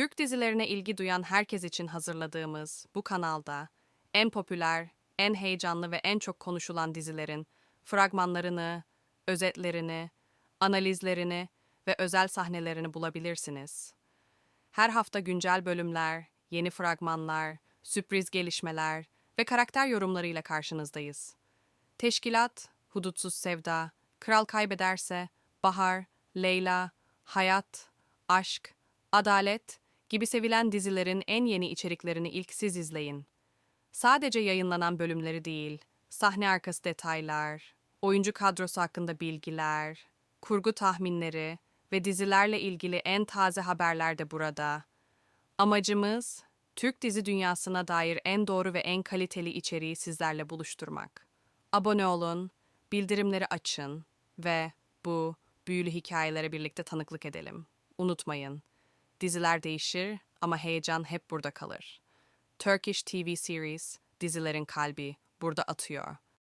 Türk dizilerine ilgi duyan herkes için hazırladığımız bu kanalda en popüler, en heyecanlı ve en çok konuşulan dizilerin fragmanlarını, özetlerini, analizlerini ve özel sahnelerini bulabilirsiniz. Her hafta güncel bölümler, yeni fragmanlar, sürpriz gelişmeler ve karakter yorumlarıyla karşınızdayız. Teşkilat, Hudutsuz Sevda, Kral Kaybederse, Bahar, Leyla, Hayat, Aşk, Adalet gibi sevilen dizilerin en yeni içeriklerini ilk siz izleyin. Sadece yayınlanan bölümleri değil, sahne arkası detaylar, oyuncu kadrosu hakkında bilgiler, kurgu tahminleri ve dizilerle ilgili en taze haberler de burada. Amacımız, Türk dizi dünyasına dair en doğru ve en kaliteli içeriği sizlerle buluşturmak. Abone olun, bildirimleri açın ve bu büyülü hikayelere birlikte tanıklık edelim. Unutmayın, diziler değişir ama heyecan hep burada kalır. Turkish TV series, dizilerin kalbi burada atıyor.